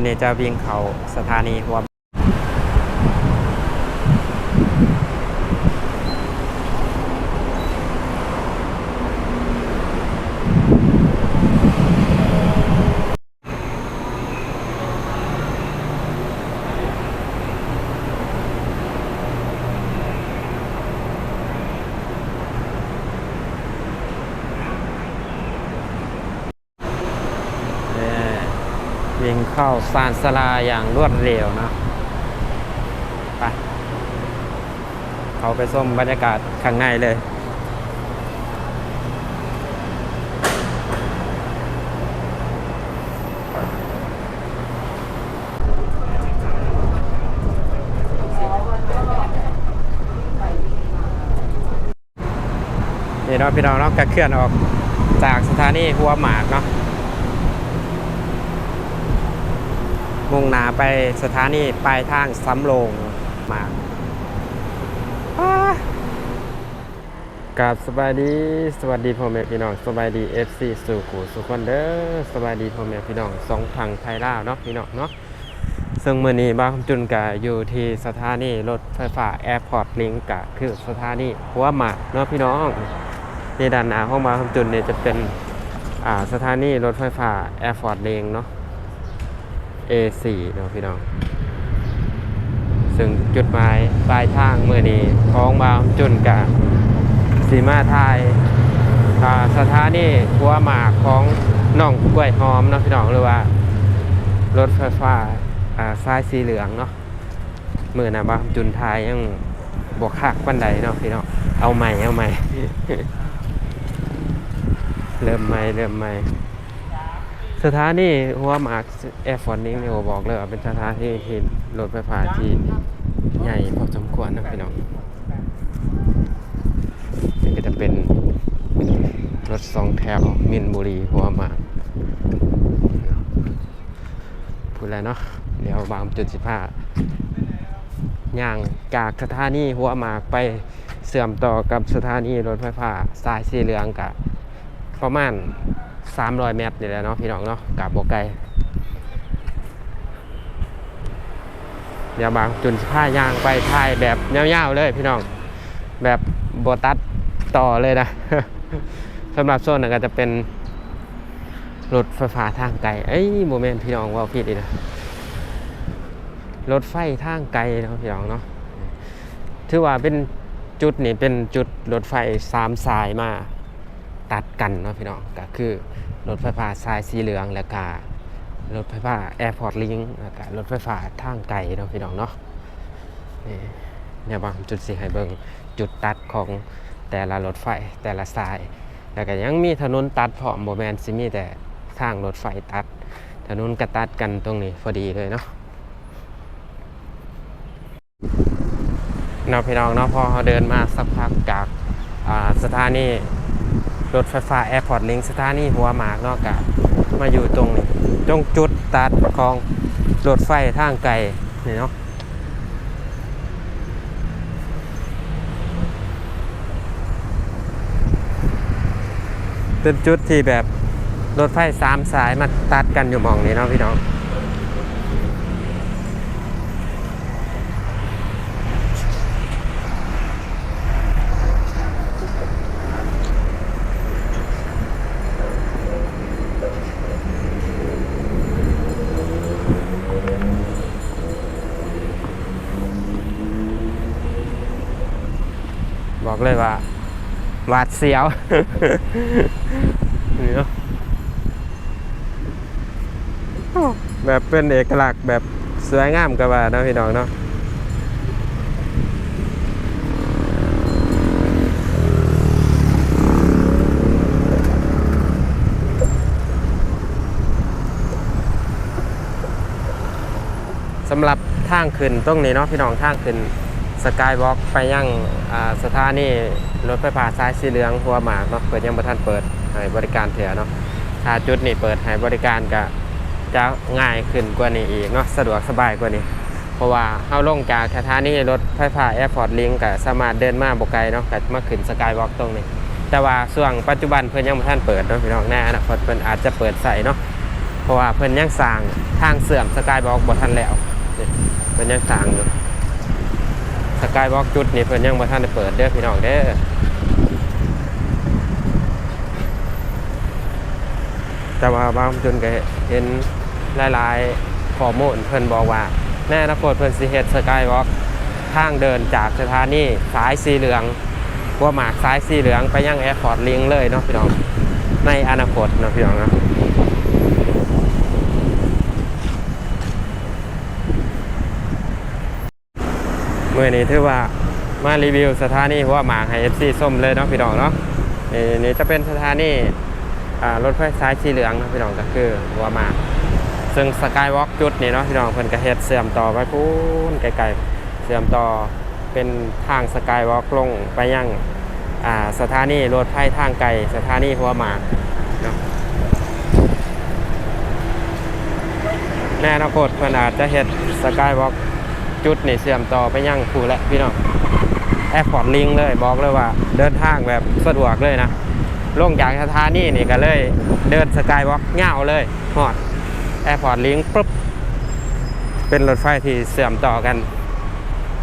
นนี้จะวิ่งเข้าสถานีหัว วิ่งเข้าซานสลาอย่างรวดเร็วนะไปเขาไปส้มบรรยากาศข้างในเลยนี่เนาะพี่น้องเนาะก็เคลื่อนออกจากสถานีหัวหมากเนาะ มุ่งหนาไปสถานีปลายทางสำโรงมากอ้ากับสบายดีสวัสดีพ่อแม่พี่น้องสบายดี FC สู่กูสุขคนเด้อสบายดีพ่อแม่พี่น้องสองทางไทยลาวเนาะพี่น้องเนาะซึ่งเมื้อนี้บ้านคำจุนกะอยู่ที่สถานีรถไฟฟ้า Airport Link กะคือสถานีหัวหมากเนาะพี่น้องที่ด้านหน้าห้องมาคำจุนเนี่ยจะเป็นสถานีรถไฟฟ้าแอร์ฟอร์ดเลงก์เนาะ A4 เนาะพี่น้องซึ่งจุดหมายปลายทางเมื่อนี้ของมาจุนกับสีมาไทยอ่าสถานีหัวหมากของน้องกล้วยหอมเนาะพี่น้องหรือว่ารถไฟฟ้าอ่าสายสีเหลืองเนาะมื่อนะบางจุนไทยยังบวกคักปันใดเนาะพี่น้องเอาใหม่เอาใหม่เริ่มใหม่เริ่มใหม่ สถานีหัวหมากแอร์ฟอร์นิงเนี่ยบอกเลยว่าเป็นสถานที่ที่รถไฟฟ้าที่ใหญ่พอสมควรนะพี่น้องนี่ก็จะเป็นรถสองแถวมินบุรีหัวหมากพูดแล้วเนาะเดี๋ยวบางจุดสิบห้าย่างจากสถานีหัวหมากไปเสื่อมต่อกับสถานีรถไฟฟ้าสายสีเหลืองกับประมาณ 300เมตรนี่แหละเนาะพี่น้องเนาะกับบกไกลเดี๋ยวบางจุนผ้ายางไปถ่ายแบบยาวๆเลยพี่น้อง แบบโบตัดต่อเลยนะสำหรับโซนก็จะเป็นรถไฟฟ้าทางไกลเอ้ยโมเมนต์พี่น้องว่าผิดอีกนะรถไฟทางไกลเนาะพี่น้องเนาะถือว่าเป็นจุดนี่เป็นจุดรถไฟสามสายมา ตัดกันเนาะพี่น้องก็คือรถไฟฟ้าสายสีเหลืองแล้วก็รถไฟฟ้าแอร์พอร์ตลิงก์แล้วก็รถไฟฟ้าทางไกลเนาะพี่น้องเนาะนี่เนี่ยบางจุดสิให้เบิงจุดตัดของแต่ละรถไฟแต่ละสาย แล้วก็ยังมีถนนตัดพร้อมโบแมนสิมีแต่ทางรถไฟตัด ถนนก็ตัดกันตรงนี้พอดีเลยเนาะเนาะพี่น้องเนาะพอเราเดินมาสักพักจากสถานี รถไฟฟ้าแอร์พอร์ตลิงสถานีหัวหมากนอกกะมาอยู่ตรงนี้ตรงจุดตัดของรถไฟทางไกลนี่เนาะเป็นจุดที่แบบรถไฟสามสายมาตัดกันอยู่มองนี้เนาะพี่น้อง หวาดเสียวนี่เนาะแบบเป็นเอกลักษณ์แบบสวยงามกับว่านะพี่น้องเนาะสำหรับทางขึ้นตรงนี้เนาะพี่น้องทางขึ้น สกายวอล์กไปยังอ่าสถานีรถไฟฟ้าสายสีเหลืองหัวหมากเนาะเปิดยังบ่ทันเปิดให้บริการเถื่อเนาะถ้าจุดนี้เปิดให้บริการก็จะง่ายขึ้นกว่านี้อีกเนาะสะดวกสบายกว่านี้ เพราะว่าเฮาลงจากสถานีรถไฟฟ้าแอร์พอร์ตลิงก็สามารถเดินมาบ่ไกลเนาะก็มาขึ้นสกายวอล์กตรงนี้ แต่ว่าช่วงปัจจุบันเพิ่นยังบ่ทันเปิดเนาะพี่น้องแน่นาคตเพิ่นอาจจะเปิดใส่เนาะเพราะว่าเพิ่นยังสร้างทางเสื่อมสกายบล็อกบ่ทันแล้วเพิ่นยังสร้างอยู่ สกายบล็อกจุดนี่เพิ่นยังบ่ทันได้เปิดเด้อพี่น้องเด้อแต่ว่าบางจุดก็เห็นหลายๆข้อมูลเพิ่นบอกว่าแน่อนาคตเพิ่นสิเฮ็ดสกายบล็อกทางเดินจากสถานีสายสีเหลืองหัวหมากสายสีเหลืองไปยังแอร์พอร์ตลิงเลยเนาะพี่น้องในอนาคตเนาะพี่น้องนะ เมื่อนี้ถือว่ามารีวิวสถานีหัวหมากให้ FC ส้มเลยเนาะพี่น้องเนาะนี่นี่จะเป็นสถานีรถไฟสายสีเหลืองเนาะพี่น้องก็คือหัวหมากซึ่งสกายวอล์กจุดนี่เนาะพี่น้องเพิ่นก็เฮ็ดเสื่อมต่อไปพูนไกลๆเสื่อมต่อเป็นทางสกายวอล์กลงไปยังสถานีรถไฟทางไกลสถานีหัวหมากเนาะแน่อนาคตเพิ่นอาจจะเฮ็ดสกายวอล์ก จุดนี่เสื่อมต่อไปยังผู้และพี่น้องแอร์พอร์ตลิงเลยบอกเลยว่า เดินทางแบบสะดวกเลยนะลงจากสถานีนี่ก็เลยเดินสกายวอล์กเงาวเลยฮอดแอร์พอร์ตลิงปุ๊บเป็นรถไฟที่เสื่อมต่อกัน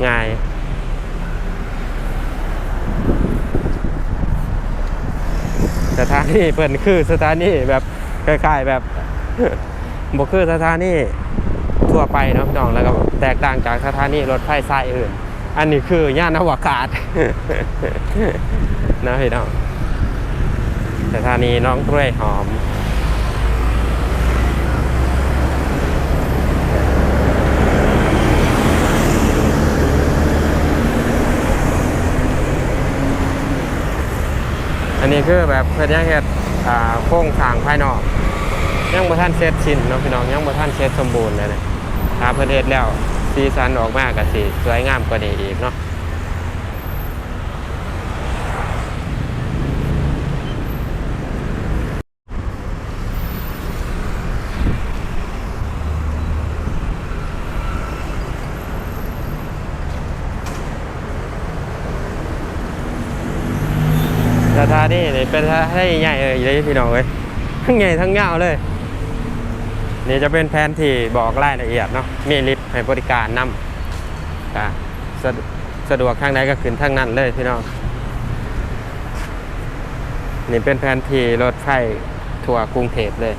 ง่ายสถานีเพิ่นคือสถานีแบบคล้ายๆแบบบ่คือสถานี ทั่วไปเนาะพี่น้องแล้วก็แตกต่างจากสถานีรถไฟสายอื่น อันนี้คือย่านอวกาศนะพี่น้องสถานีน้องกล้วยหอมอันนี้คือแบบเพื่อนยังเฮ็ดอ่าโครงสร้างภายนอก ยังบ่ทันเสร็จสิ้นเนาะพี่น้องยังบ่ทันเสร็จสมบูรณ์เลยนะ ถ้าเพิ่นเฮ็ดแล้วสีสันออกมากก็สิสวยงามกว่านี้อีกเนาะสถานีนี่เป็นสถานีใหญ่เลยพี่น้องเอ้ยทั้งใหญ่ทั้งยาเลย นี่จะเป็นแผนที่บอกรายละเอียดเนาะมีลิฟต์ให้บริการนำอ่าสะดสะดวกทางไหนก็ขึ้นทางนั้นเลยพี่น้องนี่เป็นแผนที่รถไฟทั่วกรุงเทพเลย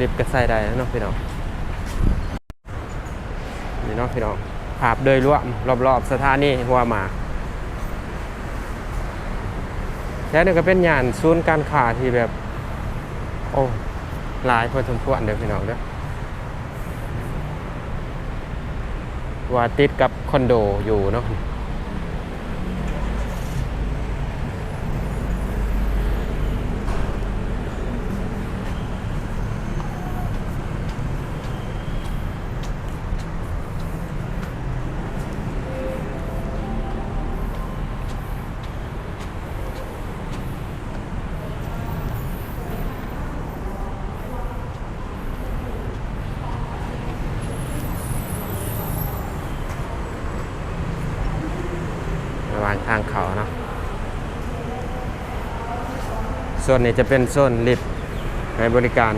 ลิฟต์ก็ใส่ได้นะเนาะพี่น้องนี่เนาะพี่น้องภาพโดยรวมรอบๆสถานีหัวหมากแล้วนี่ก็เป็นย่านศูนย์การค้าที่แบบ โอ้ลายพอสมควรเด้อพี่น้องเด้อว่าติดกับคอนโดอยู่เนาะ วางทางเขาเนาะโซนนี้จะเป็นโซนลิฟต์ให้บริการ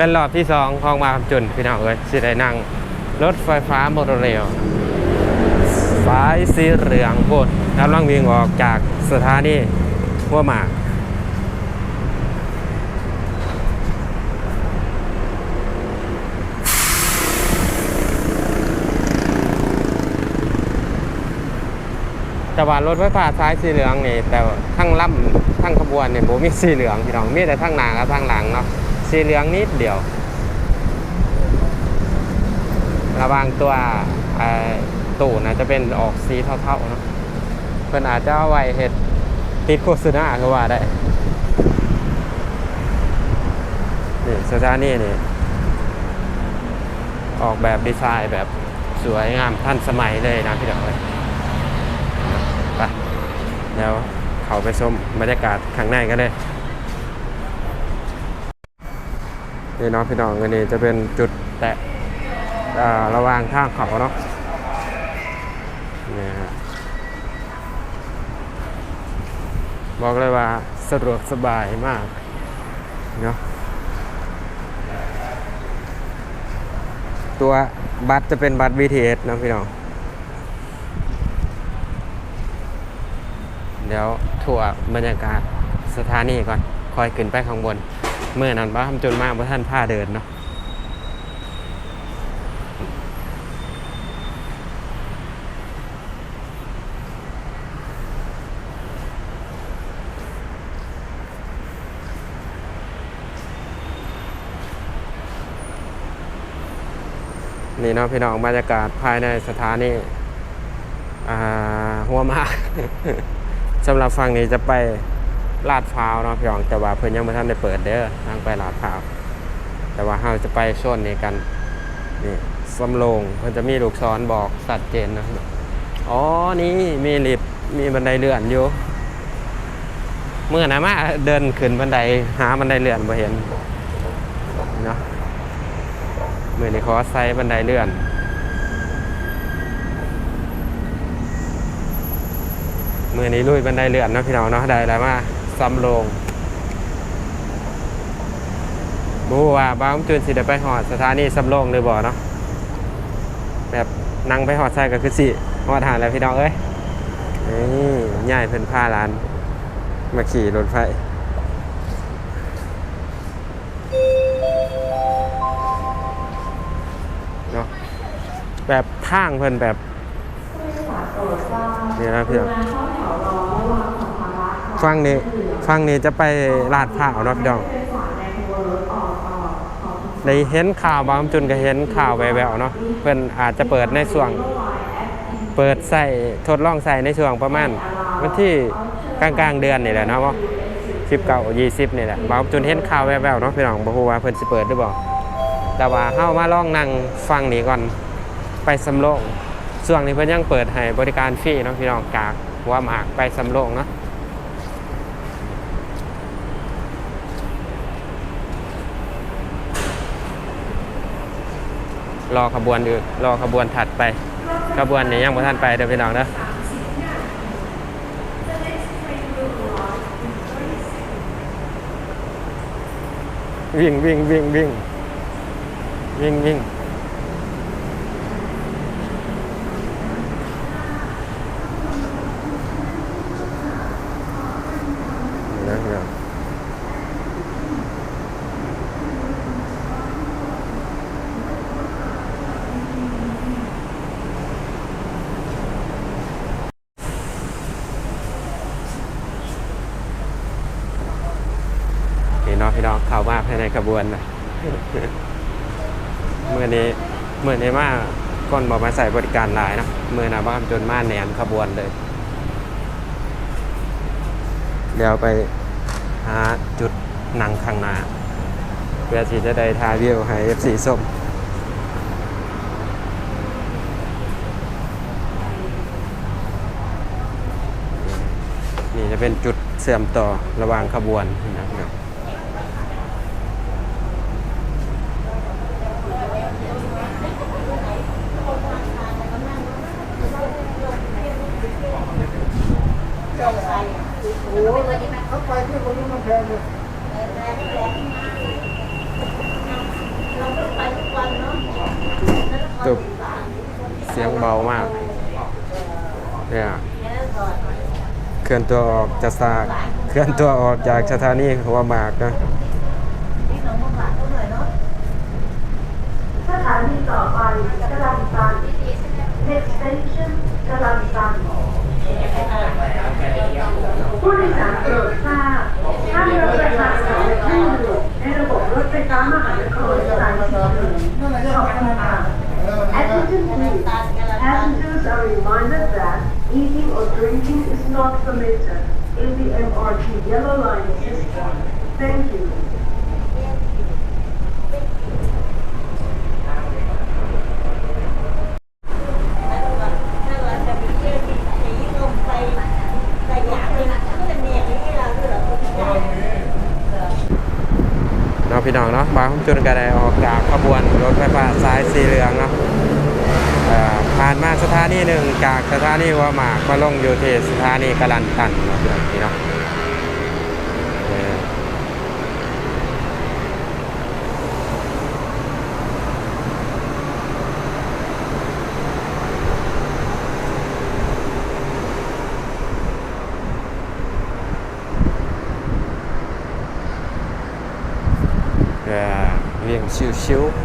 เป็นรอบที่สองของมาคำจุนพี่น้องเอ้ยสิได้นั่งรถไฟฟ้าโมโนเรลสายสีเหลืองโพดกำลังวิ่งออกจากสถานีหัวหมากแต่ว่ารถไฟฟ้าสายสีเหลืองนี่แต่ทั้งล่ำทั้งขบวนเนี่ยโบมีสีเหลืองพี่น้องมีแต่ทั้งหน้ากับทั้งหลังเนาะ สีเหลืองนิดเดียว ระวางตัวตู่นะจะเป็นออกสีเท่าๆเนาะเพิ่นอาจจะเอาไว้เฮ็ดติดโฆษณาก็ว่าได้นี่สถานีนี่ออกแบบดีไซน์แบบสวยงามทันสมัยเลยนะพี่ดอกเลยไปเดี๋ยวเขาไปชมบรรยากาศข้างในกันเลย นี่เนาะพี่น้องอันนี้จะเป็นจุดแตะระหว่างทางเขาเนาะนี่ฮะบอกเลยว่าสะดวกสบายมากเนาะตัวบัตรจะเป็นบัตร BTS เนาะพี่น้อง เดี๋ยวทั่วบรรยากาศสถานีก่อน คอยขึ้นไปข้างบน เมื่อนั้นบ้าทำจนมากเพราะท่านผ้าเดินเนาะนี่เนาะพี่น้องบรรยากาศภายในสถานีหัวมากสำหรับฝั่งนี้จะไป ลาดพร้าวเนาะพี่น้องแต่ว่าเพิ่นยังไม่ทันได้เปิดเด้อทางไปลาดพร้าว แต่ว่าเราจะไปโซนนี้กันนี่สำโรงเพิ่นจะมีลูกศรบอกชัดเจนนะอ๋อนี่มีลิฟต์มีบันไดเลื่อนอยู่เมื่อนะมาเดินขึ้นบันไดหาบันไดเลื่อนบ่เห็นเนาะเมื่อนี้ขอใส่บันไดเลื่อนเมื่อนี้ลุยบันไดเลื่อนนะพี่น้องเนาะได้แล้วมา ซ้ำลงบูว่าบ้าผมจุนสิได้ไปหอดสถานีซ้ำลงหรือบ่เนาะแบบนั่งไปหอดใส่ก็คือสิหอดหาแล้วพี่น้องเอ้ยนี่ย่ายเพิ่นพาร้าน มาขี่รถไฟเนาะแบบทางเพิ่นแบบนี่นะพี่น้อง ฟังนี้ฟังนี้จะไปลาดพร้าวเนาะพี่น้องได้เห็นข่าวบางจุนก็เห็นข่าวแววๆเนาะเพิ่นอาจจะเปิดในช่วง เปิดใส่ทดลองใส่ในช่วงประมาณวันที่กลางๆเดือนนี่แหละเนาะสิบเก้ายี่สิบนี่แหละบางจุนเห็นข่าวแววๆเนาะพี่น้องบ่ฮู้ว่าเพิ่นสิเปิดหรือบ่แต่ว่าเฮามาลองนั่งฟังนี้ก่อนไปสำโรงช่วงนี้เพิ่นยังเปิดให้บริการฟรีเนาะพี่น้องจากหัวหมากไปสำโรงเนาะ รอขบวนอยู่รอขบวนถัดไป ขบวนนี้ยังบ่ทันไปเดี๋ยวพี่น้องเด้อวิ่งวิ่งวิ่งวิ่งวิ่งวิ่งเดี๋ยวเดี๋ยวนี่เนาะพี่น้องเข้ามาภายในข บวนนะเมื่อนี้เมื่อนี้มาก่อนบอกมาใส่บริการหลายนะเมื่อนะบ้านจนมาแหนมขบวนเลยเดี๋ยวไปหาจุดนั่งข้างหน้าเพื่อที่จะได้ทายวิวให้ FC ส้มนี่จะเป็นจุดเสื่อมต่อระหว่างขบวนนะครับ ตึบเสียงเบามากเนี่ยเคลื่อนตัวออกจากสากเคลื่อนตัวออกจากสถานีหัวหมากนะสถานีต่อไปกลันตัน Next station กลันตันผู้โดยสารโปรดทราบถ้ารถประชาชนที่อยู่ในระบบรถไฟฟ้ามหานครสายสีเหลืองขอบคุณค่ะ Attention please Passengers are reminded that Eating or drinking is not permitted in the MRT Yellow Line system. Thank you. นีหัวหมากมาลงอยู่ที่สถานีกะลันตันเนาะพี่น้องพี่เนาะเออเออเรียงชิวๆ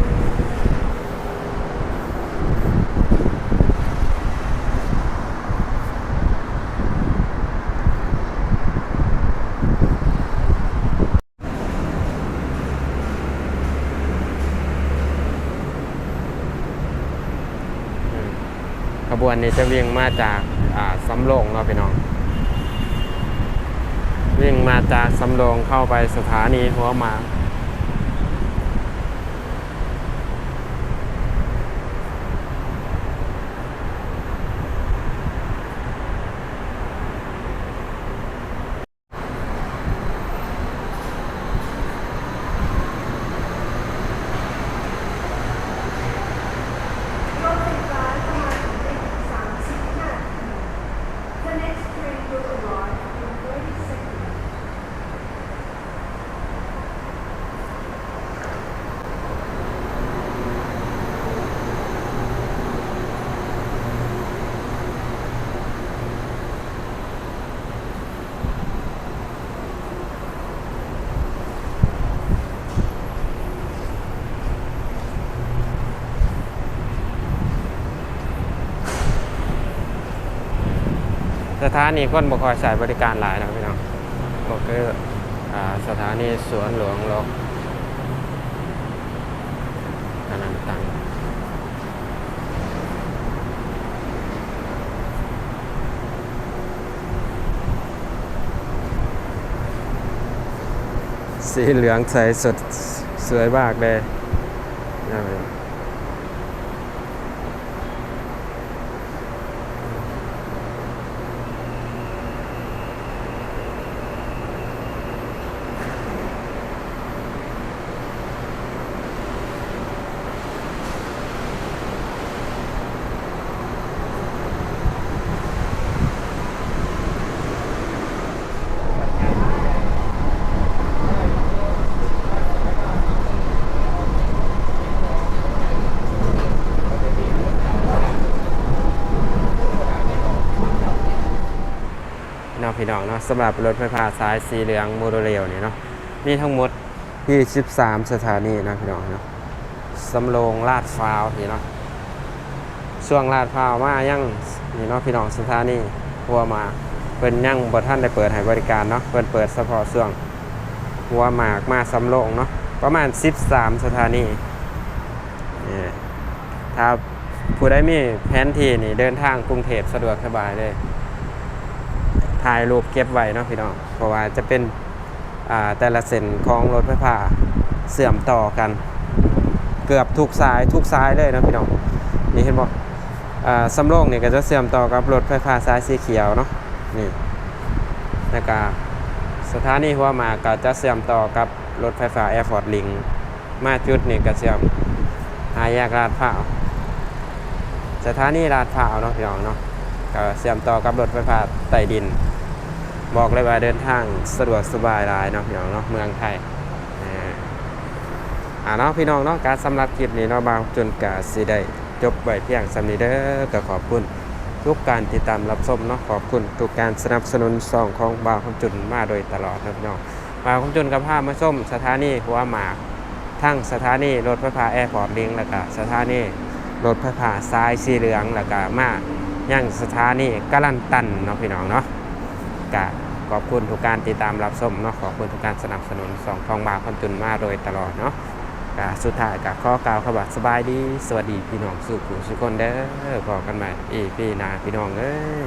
บวนนี้จะวิ่งมาจากาสำโรงเนาะพี่น้อง วิ่งมาจากสำโรงเข้าไปสถานีหัวหมาก รถไฟฟ้าจะมาถึงในอีก30นาที The next train will arrive in 30 seconds. ส ถานีคนบ่คอยใช้บริการหลายนะพี่น้องก็คืออสถานีสวนหลวงลกนันตังสีเหลืองใสสดสวยมากเลยนะ พี่น้องเนาะสำหรับรถไฟฟ้าสายสีเหลืองโมโดเรลนี่เนาะมีทั้งหมด 23 สถานีนะพี่น้องเนาะสำโรงลาดพร้าวนี่เนาะช่วงลาดพร้าวมายังนี่เนาะพี่น้องสถานีหัวมาเพิ่นยังบท่านได้เปิดให้บริการเนาะเพิ่นเปิดเฉพาะช่วงหัวหมากมาสำโรงเนาะประมาณ 13 สถานีนี่ถ้าผู้ใดมีแผนที่นี่เดินทางกรุงเทพสะดวกสบายเลย ถ่ายรูปเก็บไว้เนาะพี่น้องเพราะว่าจะเป็นแต่ละเส้นของรถไฟฟ้าเสื่อมต่อกัน เกือบทุกสายทุกสายเลยเนาะพี่น้องนี่เห็นบอกสำโรงเนี่ยก็จะเสื่อมต่อกับรถไฟฟ้าสายสีเขียวเนาะนี่แล้วก็สถานีหัวมาก็จะเสื่อมต่อกับรถไฟฟ้าแอร์พอร์ตลิงมาจุดนี่ก็เสื่อมหาแยกลาดพร้าสถานีลาดพร้าเนาะพี่น้องเนาะก็เชื่อมต่อกับรถไฟฟ้าใต้ดิน บอกเลยว่าเดินทางสะดวกสบายหลายเนาะพี่น้องเนาะเมืองไทยอ่าอ่าเนาะพี่น้องเนาะการสำหรับคลิปนี้เนาะบางจนกาสิได้จบไว้เพียงสำนีเด้อก็ขอบคุณทุกการติดตามรับชมเนาะขอบคุณทุกการสนับสนุนซองของบาวคำจุนมาโดยตลอดนะพี่น้องบาวคำจุนกับพามาชมสถานีหัวหมากทั้งสถานีรถไฟฟ้าแอร์พอร์ตลิงแล้วก็สถานีรถไฟฟ้าสายสีเหลืองแล้วก็มาย่างสถานีกาลันตันเนาะพี่น้องเนาะกะ ขอบคุณทุกการติดตามรับชมเนาะขอบคุณทุกการสนับสนุนสองทองบาคอนจุนมาโดยตลอดเนาะกาสุดท้ายกับข้อกล่าวขบัดสบายดี สวัสดีพี่น้องสุขุสุคนเด้อพอกันใหม่อีพี่นาพี่น้องเอ้ย